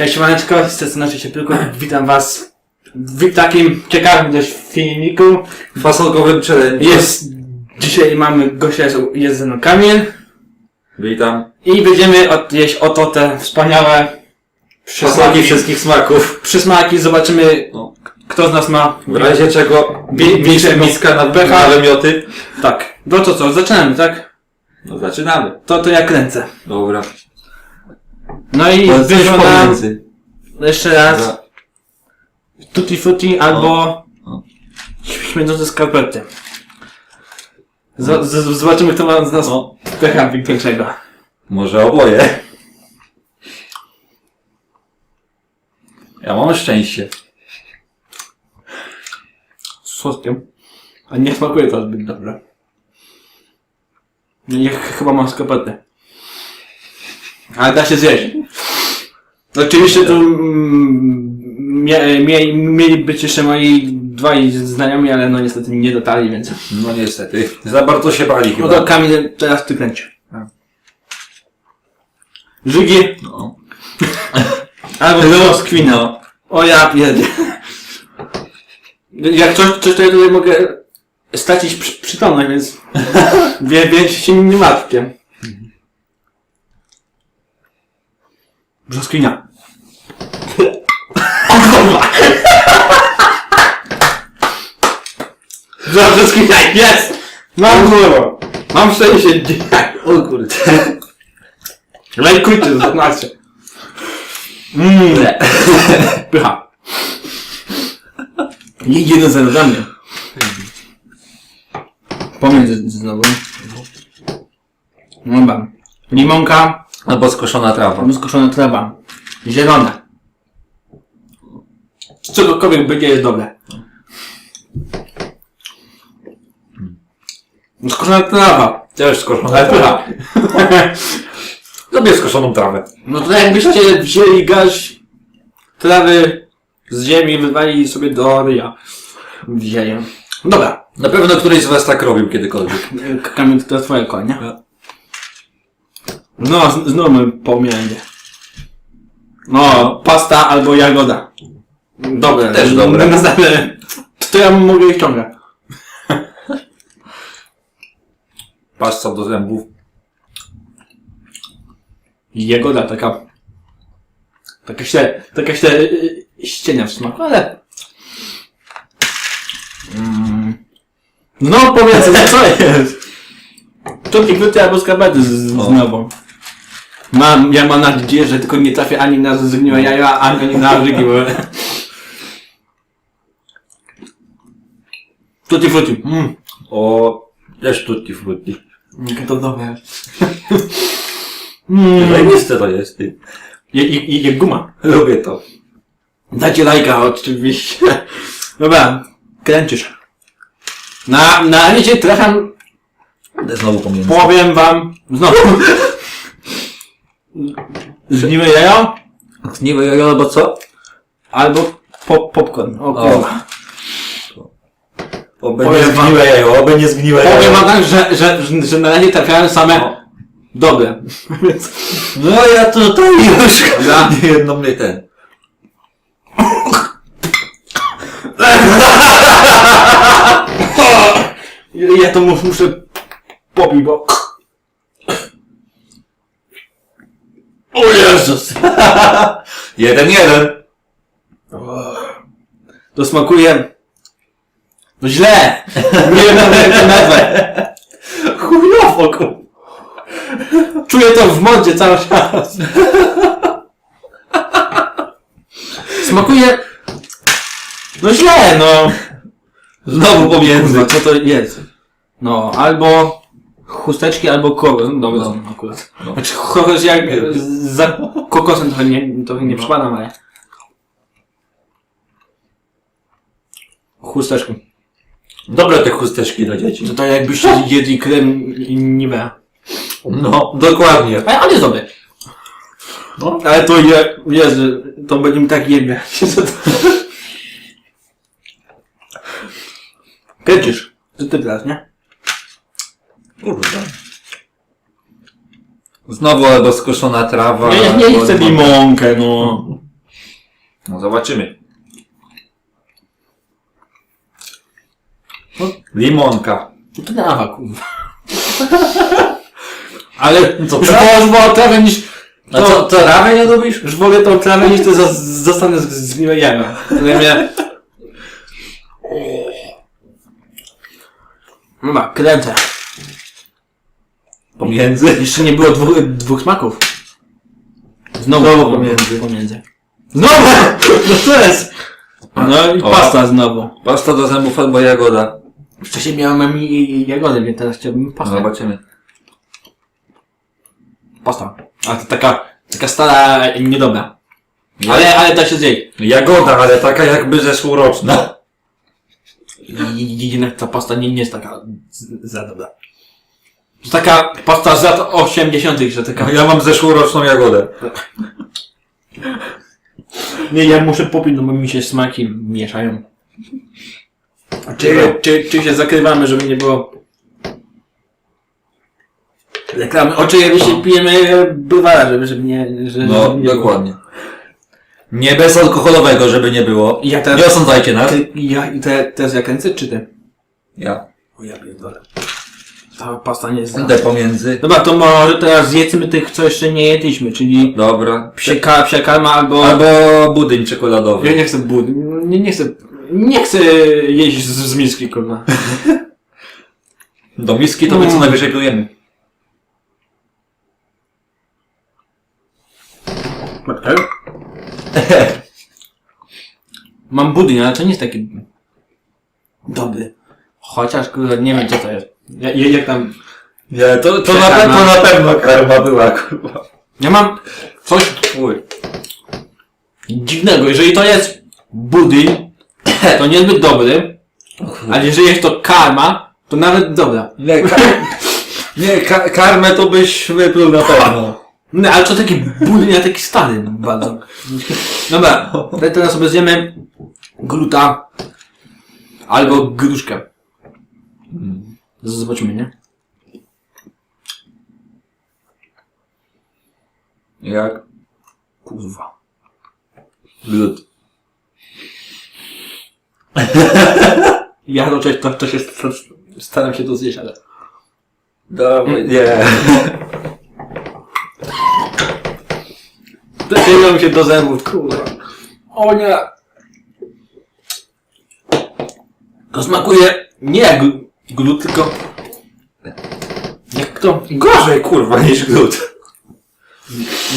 Cześć, Maneczko, z tej strony się tylko witam was w takim ciekawym dość filmiku. Fasolkowym challenge. Jest, dzisiaj mamy gościa, jest, jest ze mną Kamil Witam. i będziemy odjeść oto te wspaniałe Fasolki wszystkich smaków. przysmaki. Zobaczymy, No. kto z nas ma W razie czego Wie- miska na pecha. na wymioty. Tak, no to co, zaczynamy, tak? No zaczynamy. To, to ja kręcę. Dobra. No i To coś wyszło nam pomiędzy. jeszcze raz Za- tutti frutti albo O. śmierdzące skarpety. Z, z, zobaczymy, kto ma z nas No. pecha większego. Może oboje. Ja mam szczęście. Z soskiem. A nie smakuje to zbyt dobrze. Ja ch- chyba mam skarpety. Ale da się zjeść. Oczywiście tu mm, mie, mie, mieli być jeszcze moi dwaj znajomi, ale no niestety nie dotarli, więc... No niestety. Za bardzo się bali No chyba. to Kamil, teraz ty kręć. Żygi No. albo brzoskwina. No. O ja pierdzie. Jak coś, coś to ja tutaj mogę stracić przy, przytomność, więc wie, więc się nie martwię. Brzoskwinia. Kurwa! Brzoskwinia, jest! Mam kurwa! Mam szczęście dzisiaj. O kurde. Lajkujcie, zaznaczcie. Mmm. Pycha. Jeden zero dla mnie. Pomiędzy znowu. No mam. Limonka, Albo skoszona trawa. rozkoszona trawa. Zielona. Z czegokolwiek będzie jest dobre. Skoszona trawa. Też skoszona trawa. Lubię skoszoną trawę. No to jakbyście wzięli garść trawy z ziemi i wywali sobie do ryja. Wzięli. Dobra. Na pewno któryś z was tak robił kiedykolwiek. Kamil, to twoje konie. No, z- znowu pomiędzy. No, pasta albo jagoda. Dobre. Też dobre. Następne. To ja mogę ich ciągać. Paszca do zębów. Jagoda taka... Taka się, taka się y, ścienia w smaku, ale... Mm. No powiedz, co jest? Czubki krótkie albo skarbety z, z O. znowu. Mam, ja mam nadzieję, że tylko nie trafię ani na zgniłe jaja, ani na żygi, bo... Tutti frutti. Mm. O, też tutti frutti. Jakie to dobre. mm. Zajebiste to jest, ty. Je, je, je, je guma. Lubię to. Dajcie lajka oczywiście. Dobra, kręcisz. Na, na razie trafiam, znowu pomiędzy. powiem wam, znowu. Zgniłe jajo Zgniłe jajo albo co? albo pop, popcorn. O. Oby Powiem nie wam- zgniłe jajo, oby nie zgniłe Powiem jajo. wam tak, że, że, że, że na razie trafiałem same O. dobre. Więc No ja tutaj już. Dobra. Nie jedno mnie ten. ja to mus, muszę popić, bo... O Jezus! Jeden, jeden. To smakuje... No źle! Nie wiem nawet. Chujowo, ku. Czuję to w modzie cały czas. Smakuje... No źle, no. Znowu pomiędzy. Kurwa, co to jest? No, albo chusteczki, albo kokos. No, są akurat. No. Znaczy, kokos jak za kokosem trochę nie, trochę nie przypadam, ale... Chusteczki. Dobre te chusteczki dla dzieci. To tak jakbyście jedli krem i niwe. No, dokładnie. Ale on jest dobry. No. Ale to je, Jezu, to będzie mi tak jebie. Kręcisz. To ty teraz, nie? Kurde. Znowu albo skoszona trawa. Nie, nie chcę limonkę, no. No zobaczymy. No, limonka. To dawa, kurwa. Ale Co, już wolę, już wolę trawę niż... A co, to rawę nie lubisz? Już wolę tą trawę niż to za- zostanę z- zgniłe jaja. Które mnie... Dobra, kręcę. Pomiędzy. Jeszcze nie było dwóch, dwóch smaków. Znowu, Znowu pomiędzy. pomiędzy. Znowu! No to jest! No i O. pasta znowu. Pasta do zębów albo jagoda. Wcześniej miałem i, i jagody, więc teraz chciałbym pastę. Zobaczymy. Pasta. A to taka, taka stara, niedobra. Ale, ale da się zjeść. Jagoda, ale taka jakby zeszłoroczna. I- i- Jednak ta pasta nie, nie jest taka z- za dobra. To taka pasta z lat 80., że taka... Ja mam zeszłoroczną jagodę. Nie, ja muszę popić, no bo mi się smaki mieszają. Czy, czy, czy się zakrywamy, żeby nie było... Reklamy. Oczywiście pijemy browara, żeby, żeby nie... Żeby, No, żeby nie było. dokładnie. Nie bezalkoholowego, żeby nie było. Ja teraz- Nie osądzajcie nas. Ty, ja, i te, teraz ja kręcę, czy ty? Ja. O ja pierdolę. Ta pasta nie jest Idę pomiędzy. Dobra, to może teraz zjedzmy tych, co jeszcze nie jedliśmy, czyli Dobra. psie, ka, psia karma albo... Albo budyń Ja czekoladowy. nie chcę bud... Nie, nie chcę... Nie chcę jeść z, z miski, kurwa. Do miski to my co najwyżej plujemy. Mam budyń, ale to nie jest taki... Dobry. Chociaż, nie wiem co to jest. Ja, ja- jak tam... Nie, to, to, na, pe- to na pewno karma była, kurwa. Ja mam coś Fuj. dziwnego. Jeżeli to jest budyń, to niezbyt dobry. Ale jeżeli jest to karma, to nawet dobra. Nie, ka- nie ka- karmę to byś wypluł na pewno. No, ale to taki budyń, a taki stary bardzo. Dobra, te- teraz sobie zjemy gluta albo gruszkę. Z- Zobaczymy, nie? Jak? Kurwa. Glut. Ja raczej to, to się sta- staram się to zjeść, ale... Dawaj, nie. Dociągam się do zębów, kurwa. O nie! To smakuje nie jak glut, tylko... Jak to? Gorzej, kurwa, niż glut.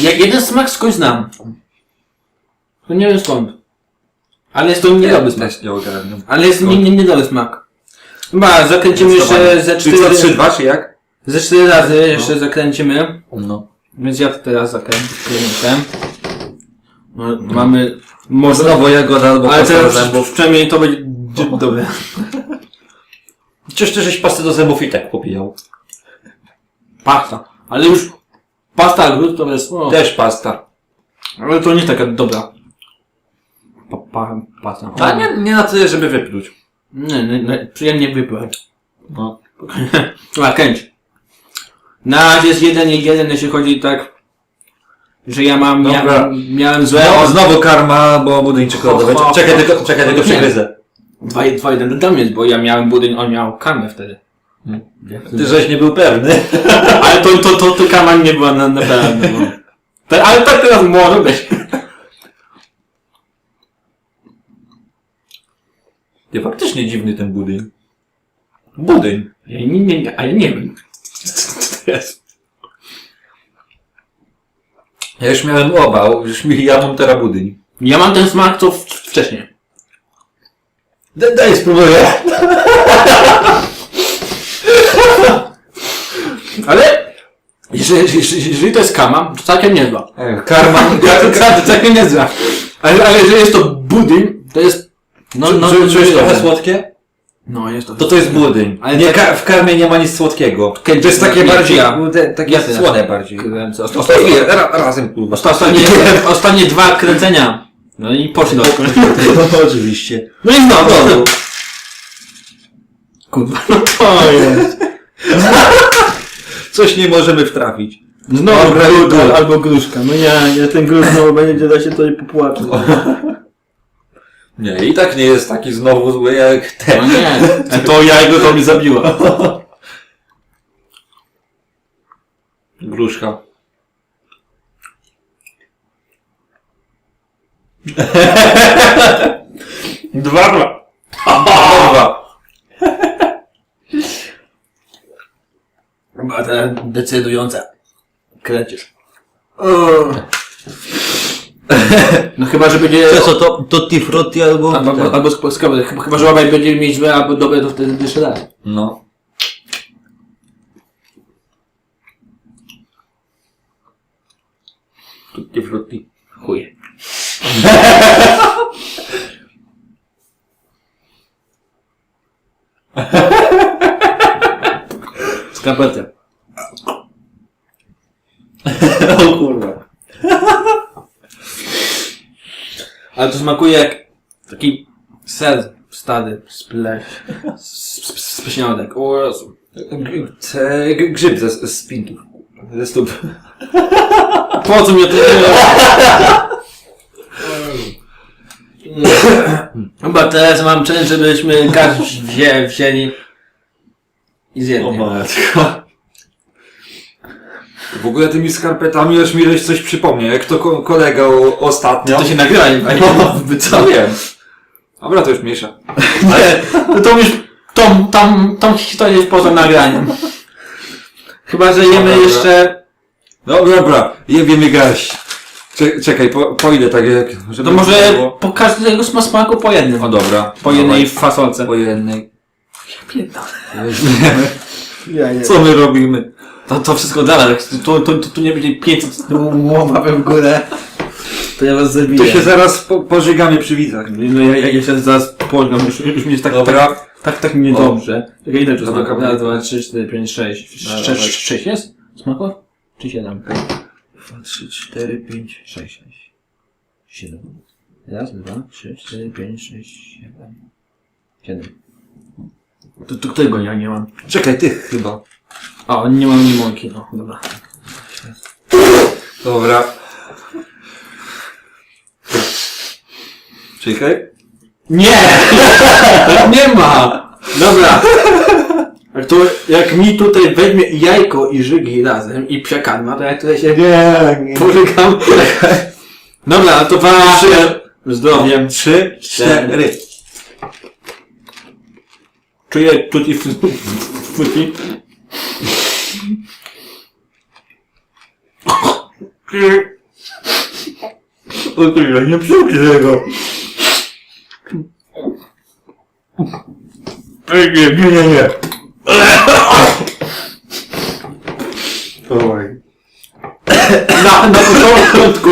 Ja, jeden smak skądś znam. To nie wiem skąd. Ale jest to niedobry smak. Też nie ogarniam. Ale jest nie, nie, niedobry smak. Chyba zakręcimy jeszcze ze Czy co, cztery, 3, 2, czy jak? ze cztery razy jeszcze zakręcimy. No. Więc ja teraz zakręcę. No, mamy... Może... Znowu jagoda albo Ale teraz zębów. przynajmniej to będzie d- dobre. Ty żeś pasty do zębów i tak popijał. Pasta. Ale już pasta glut to jest... O, Też pasta. ale to nie taka dobra. Pa, pa, pasta. O. A nie, nie na tyle, żeby wypluć. Nie, nie, nie, przyjemnie wypływać. No. A, kręć. Na razie jest jeden i jeden, jeśli chodzi tak, że ja mam, Dobra. miałem, miałem złe No, znowu karma, bo budyń czekoladowy. Ho, ho, Czekaj, ho. tylko, czekaj, tylko Nie. przegryzę. Dwa, dwa, jeden tam jest, bo ja miałem budyń, on miał kamę wtedy. Ty żeś nie był pewny. Ale to, to, to, to kama nie była na, na pewno. No. Te, ale tak teraz może być. Nie, faktycznie dziwny ten budyń. Budyń. Ja nie, nie, nie, a ja nie wiem. Co to jest? Ja już miałem oba, już mi, ja mam teraz budyń. Ja mam ten smak, co w, wcześniej. Daj, daj spróbuję. Ale jeżeli, jeżeli, jeżeli to jest kama, to całkiem niezła. Karma. To całkiem, całkiem niezła. Ale, ale jeżeli jest to budyń, to jest... No, no, Czu- Czujesz no, trochę słodkie? No, jest to. To to jest budyń. Ale nie, tak- ka- w karmie nie ma nic słodkiego. To jest takie bardziej, ja. te- takie Ja słone bardziej. Ostatnie, ra, razem kurwa. osta- Ostatnie, ostatnie dwa kręcenia. No i poszli do No oczywiście. No i znowu. znowu. Kurwa, no to jest. Coś nie możemy wtrafić. Znowu Dobra, gru- dobra. albo gruszka. No nie, nie, ten grusz znowu będzie da się tutaj popłaczyć. Nie, i tak nie jest taki znowu zły jak No ten. nie, a to jajko to mi zabiło. Gruszka. Dwa, dwa. Chyba ta decydująca. Kręcisz. No chyba, że będzie... Co, co to? Tutti frutti albo... Albo, albo, albo z chyba, chyba, że obaj będziemy mieć złe albo dobre, to wtedy jeszcze raz. No. Tutti frutti. Chuj. Skarpetę. o kurwa. Ale to smakuje jak taki ser stady z pleś. Spleśniodek. O Jezu. Grzyb ze, z spintów. Ze stóp. Po co mnie to Chyba teraz mam challenge, żebyśmy każdy wzię, wzięli i O zjedli. matko. W ogóle tymi skarpetami już mi żeś coś przypomniał. Jak to ko- kolega o, ostatnio. To się nagrywa, nie? Wy co? No wiem. Dobra, to już mniejsza. No to już tą, tą, tą historię jest poza nagraniem. Chyba, że jemy Dobra. jeszcze... No dobra, jebiemy garść. Cze- Czekaj, po, po ile tak jak... Żeby To może było? po każdego sma- smaku po jednym. No dobra. Po jednej Dawaj. fasolce. Po jednej. Ja nie. Co my robimy? To, to wszystko dla nas. Tu, tu, tu, tu nie będzie 500 łapy w górę. To ja was zabiję. To się zaraz po, pożygamy przy widzach. No ja, ja, ja się zaraz pożgam, już, już mi jest tak, Dobra. tak, tak, tak niedobrze. Czekaj, ile tu Dobra, dobra. Raz, dwa, trzy, cztery, pięć, sześć. Dobra, Sze- dobra. Sześć jest? Smaków? Czy siedem? 2, 3, 4, 5, 6. Siedem. Raz, dwa, trzy, cztery, pięć, sześć, siedem. Siedem. To, to którego ja nie mam? Czekaj, ty chyba. O, nie mam limonki, no dobra. Dobra. Czekaj. Nie! nie ma! Dobra. To, jak mi tutaj weźmie jajko i żygi razem i psia karma, to ja tutaj się Nie, nie. pożygam. Dobra, to wasze zdrowiem. 3, 4. Czuję tutti frutti. O kurwa, nie psuj tego. Nie, nie, nie. Oj. Na, na początku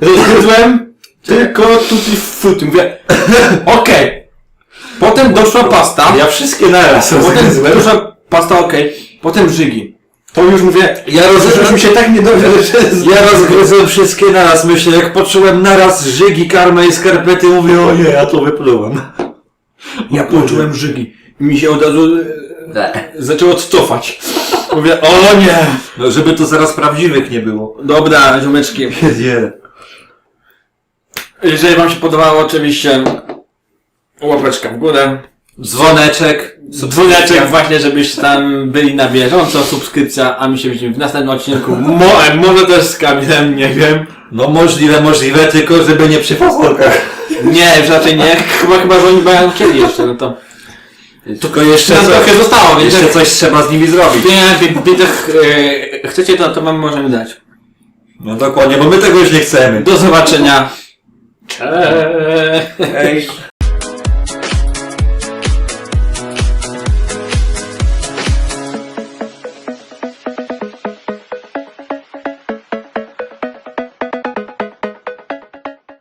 rozgryzłem tylko tutti frutti. Mówię, okej. Potem doszła pasta. Ja wszystkie naraz Potem rozgryzłem. doszła pasta, okej. Potem żygi. To już mówię, Ja już rozgryzłem się tak niedobrze, że Ja rozgryzłem wszystkie naraz, myślę, jak poczułem naraz żygi, karmę i skarpety, mówię, o nie, ja to wyplułem. Ja poczułem żygi. Mi się od razu e, zaczęło cofać. Mówię, o nie. No, żeby to zaraz prawdziwych nie było. Dobra, ziomeczki. Nie. Jeżeli wam się podobało, oczywiście łapeczka w górę. Dzwoneczek. Dzwoneczek właśnie, żebyście tam byli na bieżąco, subskrypcja, a my się widzimy w następnym odcinku. Mo, może też z Kamilem, nie wiem. No możliwe, możliwe, tylko żeby nie przy fasolkach. Nie, już raczej nie. Chyba, chyba, że oni mają chcieli jeszcze, no to. Tylko jeszcze, co, trochę zostało, więc jeszcze coś trzeba z nimi zrobić. nie, wiecie, e, chcecie to, to wam możemy dać. No dokładnie, bo my tego już nie chcemy. Do zobaczenia. Cześć. Hej.